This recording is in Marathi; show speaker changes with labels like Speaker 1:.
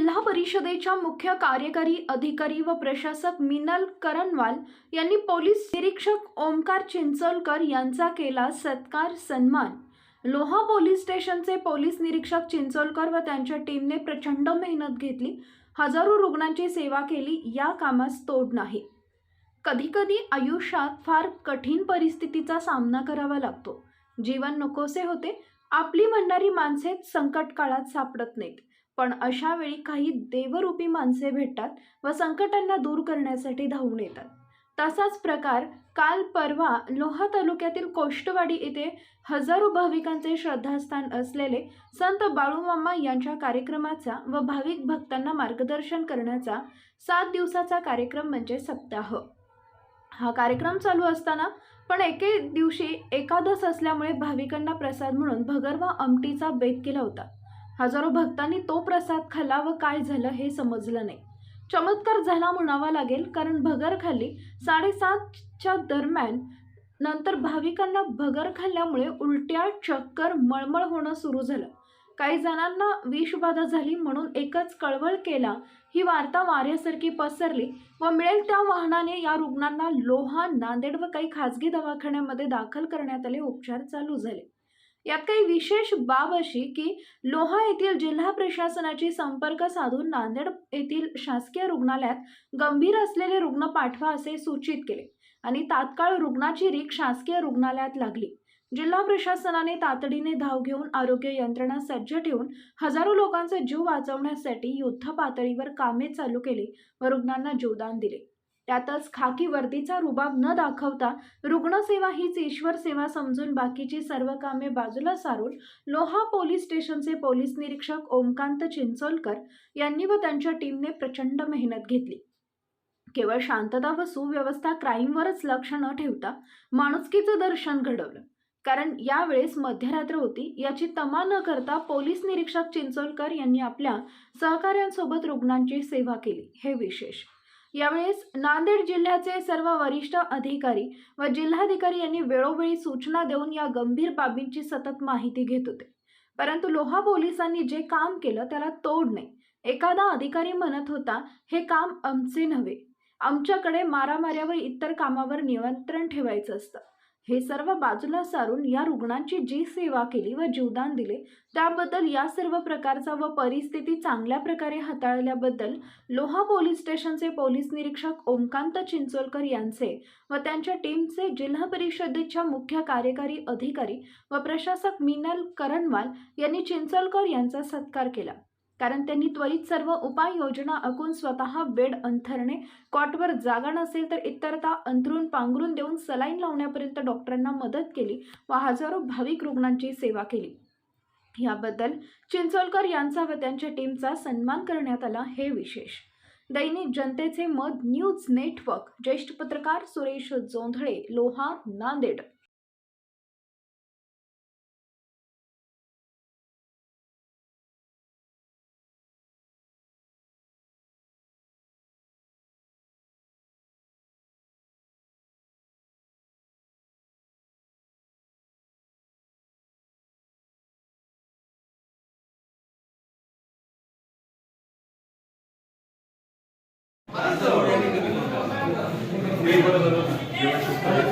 Speaker 1: जिल्हा परिषदेच्या मुख्य कार्यकारी अधिकारी व प्रशासक मिनल करणवाल यांनी पोलीस निरीक्षक ओमकार चिंचोलकर यांचा केला सत्कार सन्मान. लोहा पोलीस स्टेशनचे पोलीस निरीक्षक चिंचोलकर व त्यांच्या टीमने प्रचंड मेहनत घेतली. हजारो रुग्णांची सेवा केली या कामास तोड नाही. कधीकधी आयुष्यात फार कठीण परिस्थितीचा सामना करावा लागतो. जीवन नकोसे होते आपली म्हणणारी माणसे संकट काळात सापडत नाहीत पण अशा वेळी काही देवरूपी माणसे भेटतात व संकटांना दूर करण्यासाठी धावून येतात तसाच प्रकार काल परवा लोहा तालुक्यातील कोष्टवाडी येथे हजारो भाविकांचे श्रद्धास्थान असलेले संत बाळूमामा यांच्या कार्यक्रमाचा व भाविक भक्तांना मार्गदर्शन करण्याचा सात दिवसाचा कार्यक्रम म्हणजे सप्ताह हो। हा कार्यक्रम चालू असताना पण एके दिवशी एकादश असल्यामुळे भाविकांना प्रसाद म्हणून भगर व आमटीचा बेत केला होता. हजारो भक्तांनी तो प्रसाद खाल्ला व काय झालं हे समजलं नाही. चमत्कार झाला म्हणावा लागेल कारण भगर खाल्ली साडेसातच्या दरम्यान नंतर भाविकांना भगर खाल्ल्यामुळे उलट्या चक्कर मळमळ होणं सुरू झालं. काही जणांना विषबाधा झाली म्हणून एकच कळवळ केला. ही वार्ता वाऱ्यासारखी पसरली व मिळेल त्या वाहनाने या रुग्णांना लोहा नांदेड व काही खाजगी दवाखान्यामध्ये दाखल करण्यात आले. उपचार चालू झाले. यात काही विशेष बाब अशी की लोहा येथील जिल्हा प्रशासनाची संपर्क साधून नांदेड येथील शासकीय रुग्णालयात गंभीर असलेले रुग्ण पाठवा असे सूचित केले आणि तात्काळ रुग्णाची रीक शासकीय रुग्णालयात लागली. जिल्हा प्रशासनाने तातडीने धाव घेऊन आरोग्य यंत्रणा सज्ज ठेवून हजारो लोकांचा जीव वाचवण्यासाठी युद्ध पातळीवर कामे चालू केली व रुग्णांना जीवदान दिले. त्यातच खाकी वर्दीचा रुबाब न दाखवता रुग्णसेवा हीच ईश्वर सेवा समजून बाकीची सर्व कामे बाजूला सारून लोहा पोलीस स्टेशनचे पोलीस निरीक्षक ओमकांत चिंचोलकर यांनी व त्यांच्या टीमने प्रचंड मेहनत घेतली. केवळ शांतता व सुव्यवस्था क्राईमवरच लक्ष न ठेवता माणुसकीचं दर्शन घडवलं. कारण यावेळेस मध्यरात्र होती. याची तमा न करता पोलीस निरीक्षक चिंचोलकर यांनी आपल्या सहकाऱ्यांसोबत रुग्णांची सेवा केली. हे विशेष. यावेळेस नांदेड जिल्ह्याचे सर्व वरिष्ठ अधिकारी व जिल्हाधिकारी यांनी वेळोवेळी सूचना देऊन या गंभीर बाबींची सतत माहिती घेत होते. परंतु लोहा पोलिसांनी जे काम केलं त्याला तोड नाही. एखादा अधिकारी म्हणत होता हे काम आमचे नव्हे. आमच्याकडे मारामाऱ्या व इतर कामावर नियंत्रण ठेवायचं असतं. हे सर्व बाजूला सारून या रुग्णांची जी सेवा केली व जीवदान दिले त्याबद्दल या सर्व प्रकारचा व परिस्थिती चांगल्या प्रकारे हाताळल्याबद्दल लोहा पोलीस स्टेशनचे पोलीस निरीक्षक ओमकांत चिंचोलकर यांचे व त्यांच्या टीमचे जिल्हा परिषदेच्या मुख्य कार्यकारी अधिकारी व प्रशासक मिनल करणवाल यांनी चिंचोलकर यांचा सत्कार केला. कारण त्यांनी त्वरित सर्व उपाययोजना आखून स्वतः बेड अंथरणे कॉटवर जागा नसेल तर इतरता अंथरून पांघरून देऊन सलाईन लावण्यापर्यंत डॉक्टरांना मदत केली व हजारो भाविक रुग्णांची सेवा केली. याबद्दल चिंचोलकर यांचा व त्यांच्या टीमचा सन्मान करण्यात आला हे विशेष. दैनिक जनतेचे मत न्यूज नेटवर्क ज्येष्ठ पत्रकार सुरेश जोंधळे लोहा नांदेड.
Speaker 2: Obrigado.